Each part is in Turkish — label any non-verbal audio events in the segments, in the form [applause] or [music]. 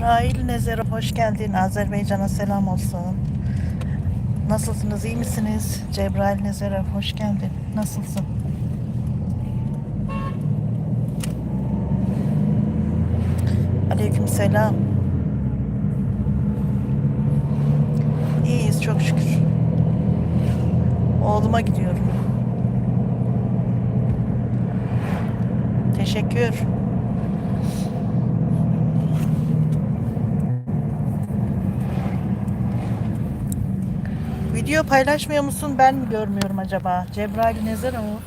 Cebrail Nezer'e hoş geldin. Azerbaycan'a selam olsun. Nasılsınız? iyi misiniz? Cebrail Nezer'e hoş geldin. Nasılsın? Aleyküm selam. İyiyiz çok şükür. Oğluma gidiyorum. Teşekkür. Video paylaşmıyor musun? Ben mi görmüyorum acaba? Cebrail Nezeroğlu.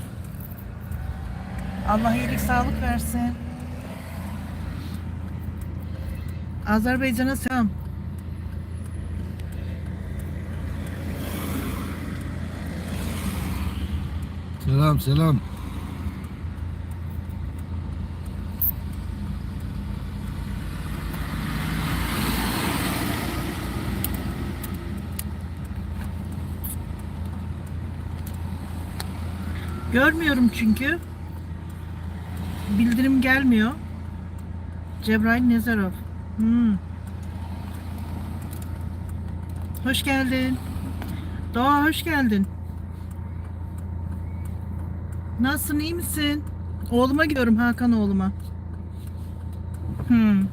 Allah iyilik sağlık versin. Azerbaycan'a selam. Selam selam. Görmüyorum çünkü. Bildirim gelmiyor. Cebrail Nezarov. Hmm. Hoş geldin. Doğa hoş geldin. Nasılsın iyi misin? Oğluma gidiyorum Hakan oğluma. Hmm.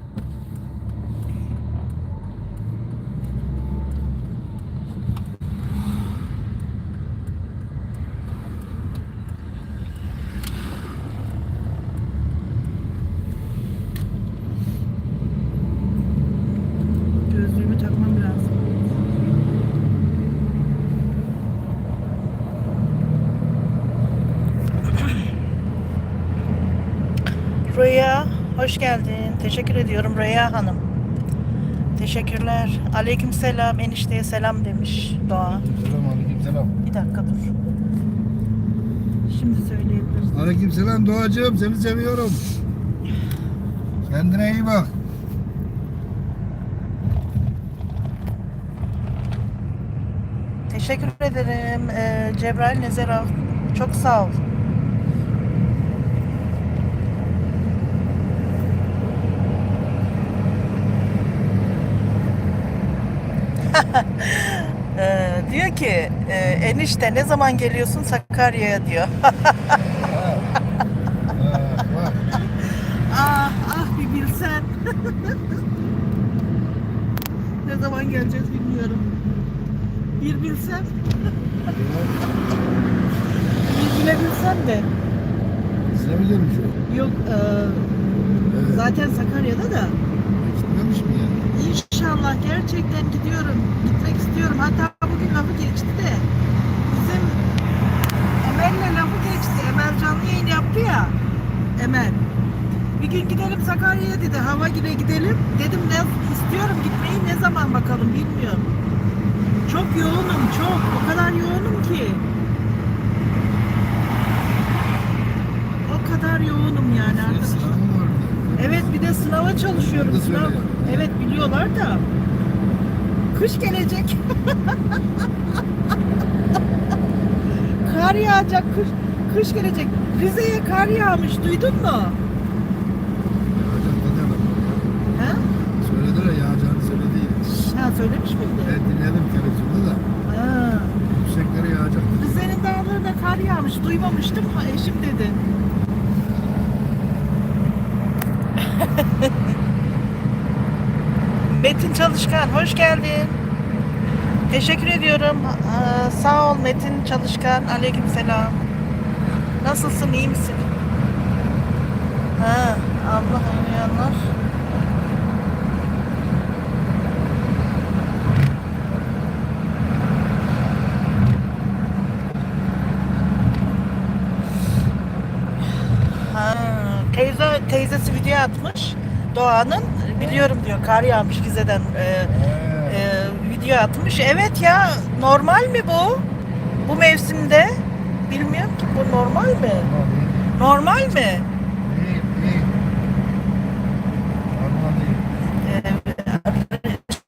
Hoş geldin. Teşekkür ediyorum Rüya Hanım. Teşekkürler. Aleyküm selam. Enişteye selam demiş Doğa. Selam aleyküm selam. Bir dakika dur. Şimdi söyleyebiliriz. Aleyküm selam Doğacığım seni seviyorum. Kendine iyi bak. Teşekkür ederim ee, Cebrail Nezerov. Çok sağ ol. Ee, diyor ki e, enişte ne zaman geliyorsun Sakarya'ya diyor. [laughs] Ah ah bir bilsen. [laughs] ne zaman geleceğiz bilmiyorum. Bir bilsem. [laughs] bir bilebilsem de. Size mi gelmiş o? Yok e, Evet. zaten Sakarya'da da. Gitmemiş mi ya? İnşallah gerçekten gidiyorum. Gitmek istiyorum. Hatta bugün lafı geçti de. Bizim Emel'le lafı geçti. Emel canlı yayın yaptı ya. Emel. Bir gün gidelim Sakarya'ya dedi. Hava gibi gidelim. Dedim ne istiyorum gitmeyi ne zaman bakalım bilmiyorum. Çok yoğunum çok. O kadar yoğunum ki. O kadar yoğunum yani vardı. Evet bir de sınava çalışıyorum. Onu Sınav. Evet biliyorlar da. Kış gelecek. [laughs] kar yağacak kış. Kış gelecek. Rize'ye kar yağmış duydun mu? He? Söylediler yağacağını söyledi. Ha söylemiş miydi? Ben dinledim televizyonda da. Ha. Yükseklere yağacak dedi. Rize'nin dağlarında kar yağmış. Duymamıştım. Ha, eşim dedi. [laughs] Metin Çalışkan hoş geldin. Teşekkür ediyorum. Aa, sağ ol Metin Çalışkan. Aleyküm selam. Nasılsın? iyi misin? Ha, abla oynayanlar. Ha, teyze teyzesi video atmış. Doğan'ın biliyorum diyor kar yağmış Rize'den e, e, video atmış. Evet ya normal mi bu? Bu mevsimde? Bilmiyorum ki bu normal mi? Normal mi? Normal değil.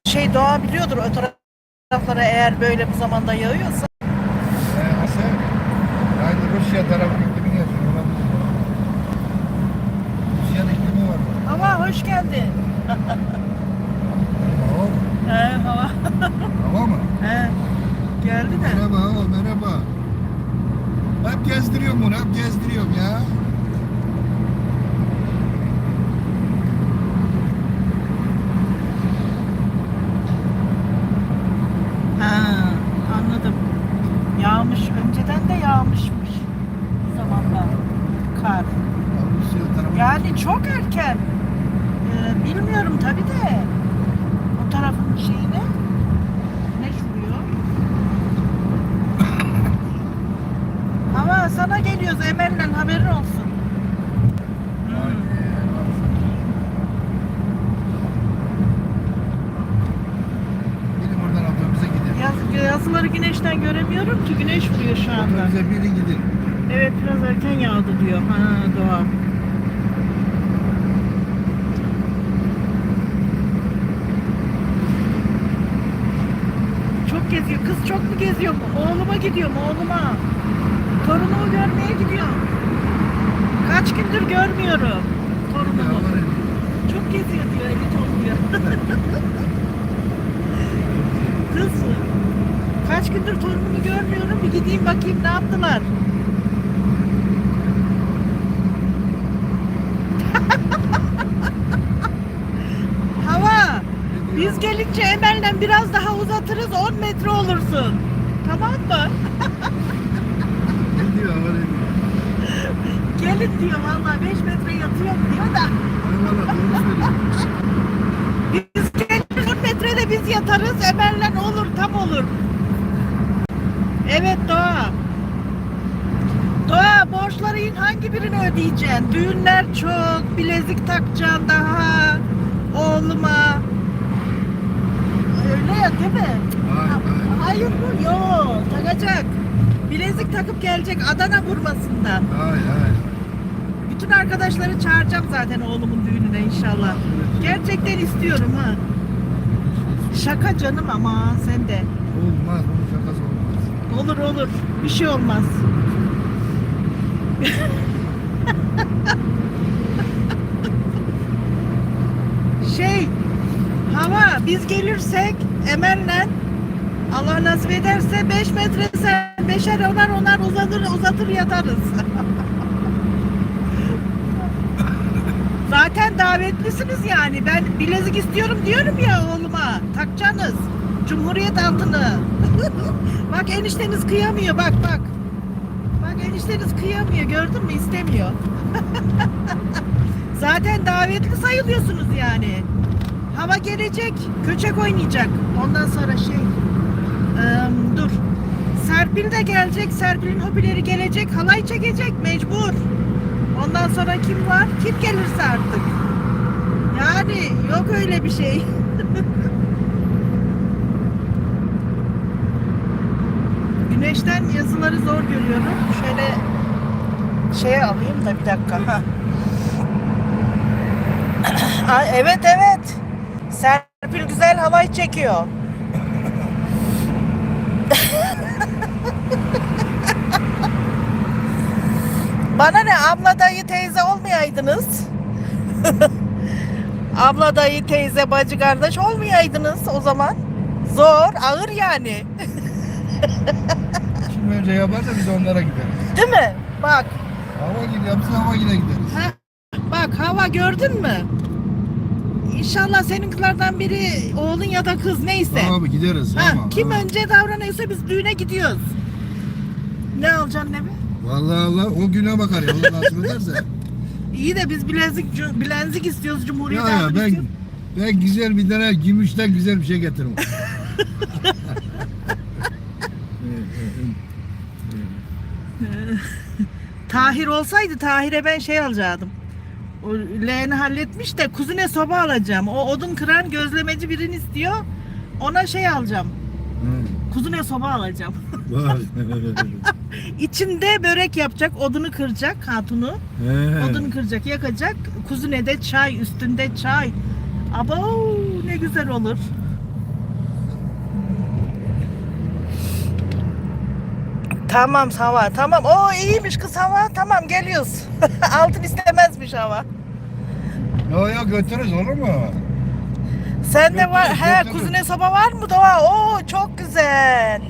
Ee, şey doğa biliyordur o taraflara eğer böyle bu zamanda yağıyorsa. Ee, nasıl? Aynı Rusya tarafı Hoş geldin. He hava. Hava mı? He. Geldi de. Merhaba hava merhaba. Hep gezdiriyorum bunu hep gezdiriyorum ya. Ha, anladım. Yağmış. Önceden de yağmışmış. Bu zamanlar. Kar. Tarafı. Yani çok erken. Bilmiyorum tabi de. O tarafın şeyini. Ne vuruyor? Ama sana geliyoruz Emel'le haberin olsun. Yaz, yazıları güneşten göremiyorum ki güneş vuruyor şu anda. Otobüse biri gidin. Evet biraz erken yağdı diyor. Ha doğa. Çok geziyor. Kız çok mu geziyor? Oğluma gidiyorum oğluma. Torunumu görmeye gidiyorum. Kaç gündür görmüyorum torunumu. Çok geziyor diyor, eli topluyor. [laughs] Kız, kaç gündür torunumu görmüyorum. Bir gideyim bakayım ne yaptılar. Hava, biz gelince Emel'le biraz daha uzatırız 10 metre olursun. Tamam mı? Ne diyor hava ne diyor? Gelin diyor vallahi 5 metre yatıyorum diyor da. Eyvallah doğru söylüyor. Biz geliriz 10 metrede biz yatarız. Emel'le olur tam olur. Evet Doğa. Doğa borçların hangi birini ödeyeceksin? Düğünler çok, bilezik takacaksın daha oğluma. Öyle ya değil mi? Vay vay. Hayır bu yok takacak. Bilezik takıp gelecek Adana vurmasından. Hay hay. Bütün arkadaşları çağıracağım zaten oğlumun düğününe inşallah. Gerçekten istiyorum ha. Şaka canım ama sen de. Olmaz bunun şakası olmaz. Olur olur. Bir şey olmaz. [laughs] şey hava biz gelirsek Emel'le Allah nasip ederse 5 metre sen beşer onar onar uzatır uzatır yatarız. [laughs] Zaten davetlisiniz yani. Ben bilezik istiyorum diyorum ya oğluma. Takacaksınız. Cumhuriyet altını. [laughs] bak enişteniz kıyamıyor bak bak. Bak enişteniz kıyamıyor gördün mü istemiyor. [laughs] Zaten davetli sayılıyorsunuz yani. Hava gelecek, köçek oynayacak. Ondan sonra şey, dur. Serpil de gelecek, Serpil'in hobileri gelecek, halay çekecek mecbur. Ondan sonra kim var? Kim gelirse artık. Yani yok öyle bir şey. [laughs] Güneşten yazıları zor görüyorum. Şöyle şey alayım da bir dakika. Ha. [clears throat] Aa, evet evet. Serpil güzel halay çekiyor. Bana ne abla dayı teyze olmayaydınız. [laughs] abla dayı teyze bacı kardeş olmayaydınız o zaman. Zor ağır yani. [laughs] Kim önce yaparsa biz onlara gideriz. Değil mi? Bak Hava gidi yapsa hava gide gideriz. Ha, bak hava gördün mü? İnşallah seninkilerden biri oğlun ya da kız neyse. Tamam gideriz Ha, ama. kim ha. önce davranıyorsa biz düğüne gidiyoruz. Ne alacaksın ne mi? Vallahi Allah o güne bakar ya. Allah nasip ederse. İyi de biz bilezik bilezik istiyoruz Cumhuriyet ya ben istiyoruz. ben güzel bir tane gümüşten güzel bir şey getiririm. [laughs] Tahir olsaydı Tahir'e ben şey alacaktım. O leğeni halletmiş de kuzine soba alacağım. O odun kıran gözlemeci birini istiyor. Ona şey alacağım. Kuzine soba alacağım. [laughs] İçinde börek yapacak, odunu kıracak hatunu. He. Odunu kıracak, yakacak. Kuzine de çay, üstünde çay. Abo ne güzel olur. Tamam hava, tamam. O iyiymiş kız hava. Tamam geliyoruz. [laughs] Altın istemezmiş hava. Yo yo götürürüz olur mu? Sen de var. He kuzine soba var mı Doğa? Oo çok güzel.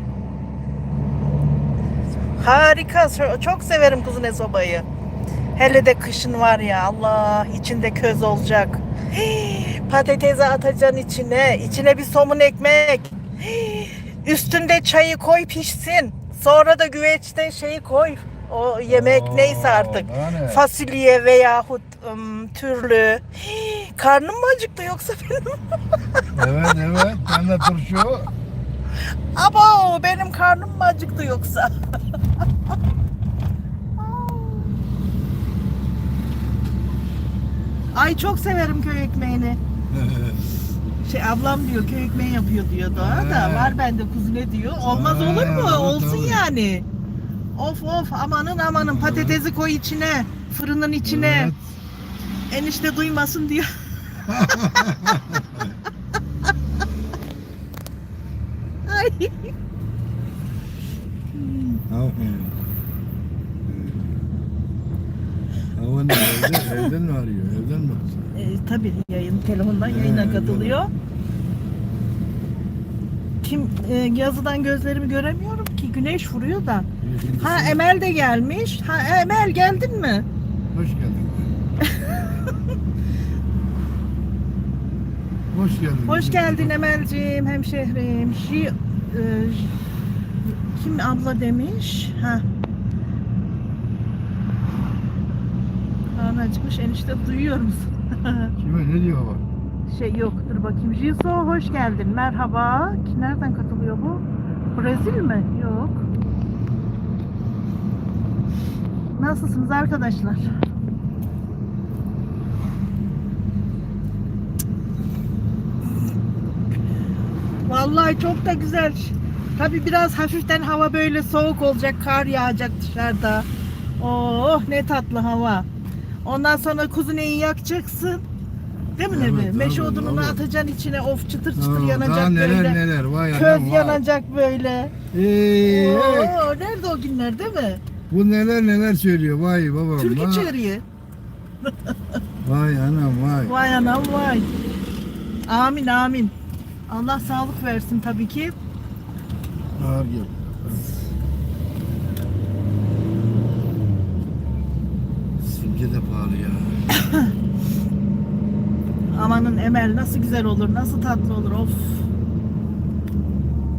Harika. Çok severim kuzine sobayı. Hele de kışın var ya Allah içinde köz olacak. [gasps] Hii, Patatesi atacaksın içine. içine bir somun ekmek. Hii, [gasps] Üstünde çayı koy pişsin. Sonra da güveçte şeyi koy. O yemek Oo, neyse artık. ne? Fasulye veyahut ım, türlü. Hii, [gasps] Karnım mı acıktı yoksa benim? Evet evet. Ben de turşu. Abo benim karnım mı acıktı yoksa? [laughs] Ay çok severim köy ekmeğini. [laughs] Şey ablam diyor köy ekmeği yapıyor diyor Doğa da var bende kuzine diyor. Olmaz He, olur mu? Olsun yani. Of of amanın amanın patatesi koy içine. Fırının içine. Evet. Enişte duymasın diyor. Ay. Aferin. Havan evde, [laughs] evden mi arıyor? Evden mi? E, tabii yayın telefondan yayına katılıyor. Kim e, yazıdan gözlerimi göremiyorum ki güneş vuruyor da. Ha Emel de gelmiş. Ha Emel geldin mi? Hoş geldin. Hoş geldin. Hoş geldin Emelciğim, hemşehrim. Şi, e, kim abla demiş? Ha. Kaan acıkmış enişte duyuyor musun? [laughs] Kime ne diyor baba? şey yok dur bakayım. Jiso hoş geldin. Merhaba. Ki- Nereden katılıyor bu? Brezil mi? Yok. Nasılsınız arkadaşlar? Vallahi çok da güzel. Tabi biraz hafiften hava böyle soğuk olacak, kar yağacak dışarıda. Oh ne tatlı hava. Ondan sonra kuzuneyi yakacaksın. Değil mi Evet, Nebi? Meşe tabii, odununu tabii. atacaksın içine of çıtır çıtır Aa, yanacak daha neler böyle. neler. Vay Köz anam vay. yanacak böyle. Ee, Oo, nerede o günler değil mi? bu neler neler söylüyor. Vay babam. Türkü vay. çığırıyor. Vay anam vay. Vay anam vay. Amin amin. Allah sağlık versin tabii ki. Ağır gel. Simge de pahalı ya. [coughs] Amanın Emel nasıl güzel olur, nasıl tatlı olur. Of.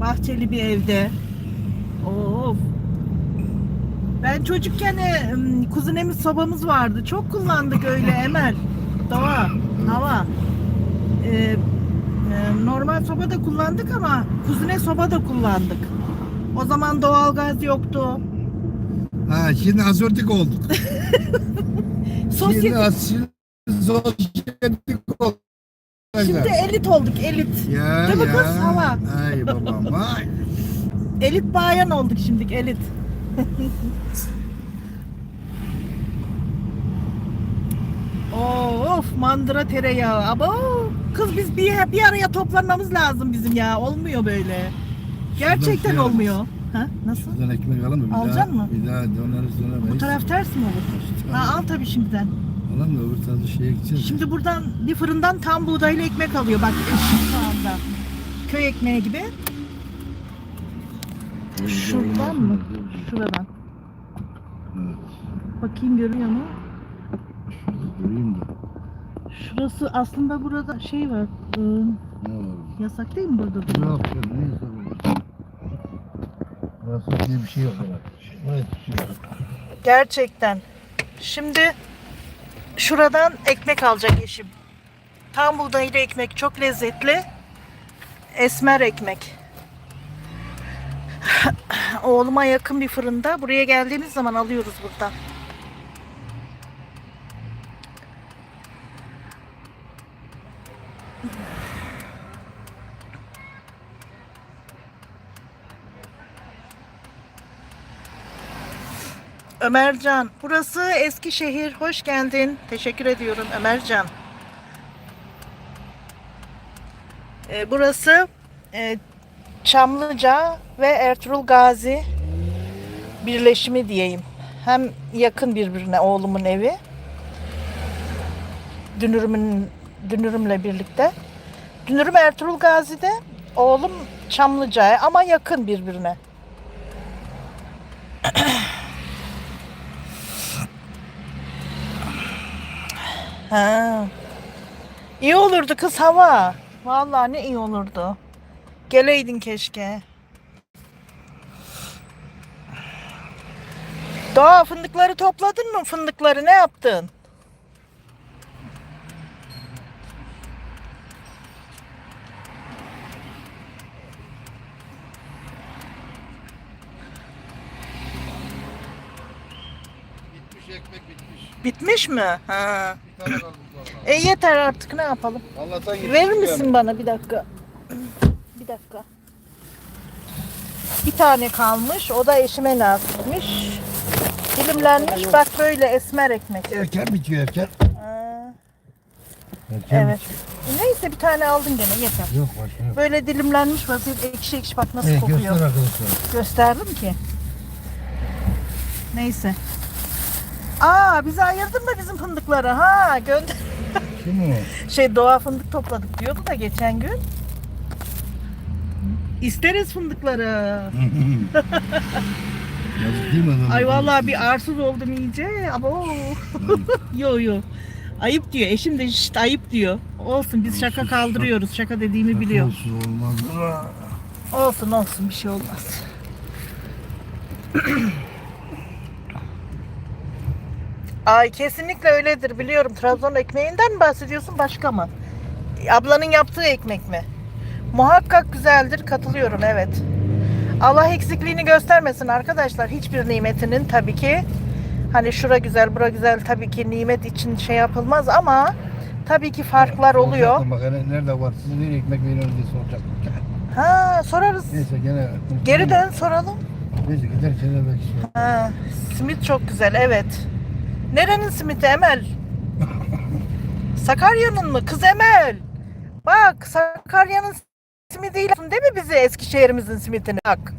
Bahçeli bir evde. Of. Ben çocukken e, kuzinemiz sobamız vardı. Çok kullandık öyle Emel. Doğa, hava. Ee, normal soba da kullandık ama kuzine soba da kullandık. O zaman doğalgaz yoktu. Ha şimdi asortik olduk. Şimdi sosyetik olduk. şimdi elit olduk elit. ya, Değil mi ya. kız? Hava. Ay babam vay. [laughs] Elit bayan olduk şimdi elit. [laughs] of mandıra tereyağı. Abo kız biz bir, bir araya toplanmamız lazım bizim ya. Olmuyor böyle. Gerçekten şey olmuyor. Ha, nasıl? Buradan ekmek alalım mı? Daha, mı? Bir daha döneriz dönemeyiz. Bu taraf ters mi olur? Ha, al tabii şimdiden. Alalım da öbür tarafta şeye gideceğiz. Şimdi buradan bir fırından tam buğdaylı ekmek alıyor bak şu anda. Köy ekmeği gibi. Şuradan mı? Şuradan. Bakayım görüyor mu? Durayım da. Şurası aslında burada şey var. ıı, Ne var? yasak değil mi burada? durmak? Yok ya ne yapalım? Burası diye bir şey yok şey. Gerçekten. Şimdi şuradan ekmek alacak eşim. Tam buğdaylı ekmek çok lezzetli. Esmer ekmek. [sighs] Oğluma yakın bir fırında. Buraya geldiğimiz zaman alıyoruz buradan. Ömercan. Burası Eskişehir. Hoş geldin. Teşekkür ediyorum Ömercan. Ee, burası e, Çamlıca ve Ertuğrul Gazi birleşimi diyeyim. Hem yakın birbirine oğlumun evi. Dünürümün dünürümle birlikte. Dünürüm Ertuğrul Gazi'de, oğlum Çamlıca'ya ama yakın birbirine. Ha. İyi olurdu kız hava. Vallahi ne iyi olurdu. Geleydin keşke. Doğa fındıkları topladın mı? Fındıkları ne yaptın? Bitmiş ekmek bitmiş. Bitmiş mi? Ha. Tane vallahi. E yeter artık ne yapalım? Allah'tan Verir misin bana bir dakika? Bir dakika. Bir tane kalmış. O da eşime nasipmiş. Dilimlenmiş. Bak böyle esmer ekmek. Erken bitiyor erken. Ha, Erken evet. Neyse bir tane aldın gene yeter. Yok başka yok. Böyle dilimlenmiş vaziyette ekşi ekşi bak nasıl Evet, kokuyor. göster arkadaşlar. Gösterdim ki. Neyse. Aa bize ayırdın mı bizim fındıkları? Ha gönder. Şimdi [laughs] Şey doğa fındık topladık diyordu da geçen gün. İsteriz fındıkları. Yazık değil mi adamın? Ay vallahi bir arsız oldum iyice. Abo. [laughs] yo yo. Ayıp diyor. Eşim de işte ayıp diyor. Olsun biz şaka kaldırıyoruz. Şaka dediğimi biliyor. Olsun olmaz. Olsun olsun bir şey olmaz. [clears throat] Ay kesinlikle öyledir biliyorum. Trabzon ekmeğinden mi bahsediyorsun başka mı? Ablanın yaptığı ekmek mi? Muhakkak güzeldir katılıyorum evet. Allah eksikliğini göstermesin arkadaşlar. Hiçbir nimetinin tabii ki hani şura güzel bura güzel tabii ki nimet için şey yapılmaz ama tabii ki farklar oluyor. Soracaktım Bak hele nerede var? Siz nereye ekmek veriyorsunuz diye soracaktım. Ha sorarız. Neyse gene. Geri dön soralım. Neyse giderken de belki. Ha, simit çok güzel evet. Nerenin simiti Emel? Sakarya'nın mı? Kız Emel. Bak Sakarya'nın simidiyle değil mi bizi Eskişehir'imizin simitini? Bak.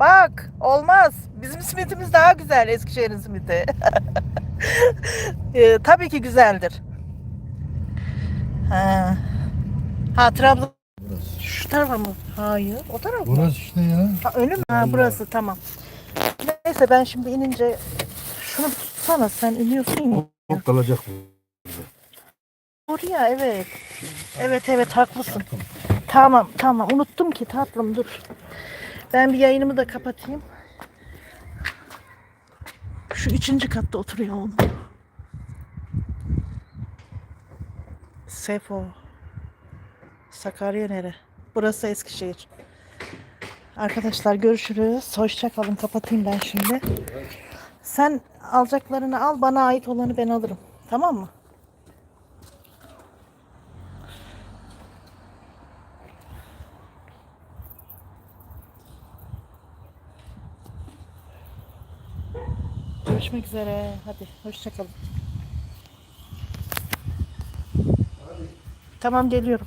Bak olmaz. Bizim simitimiz daha güzel Eskişehir'in simiti. [laughs] Ee, tabii ki güzeldir. Ha. Ha Trabzon Burası. şu tarafa mı? Hayır. O taraf mı? Burası işte ya. Ha, önü mü? Ha, burası tamam. Neyse ben şimdi inince şunu tutsana sen iniyorsun ya. Çok kalacak. Oraya evet. Evet evet haklısın. Tamam tamam unuttum ki tatlım dur. Ben bir yayınımı da kapatayım. Şu üçüncü katta oturuyor oğlum. Sefo. Sakarya nere? Burası Eskişehir. Arkadaşlar görüşürüz. Hoşça kalın. Kapatayım ben şimdi. Sen alacaklarını al. Bana ait olanı ben alırım. Tamam mı? Görüşmek üzere. Hadi hoşça kalın. Tamam geliyorum.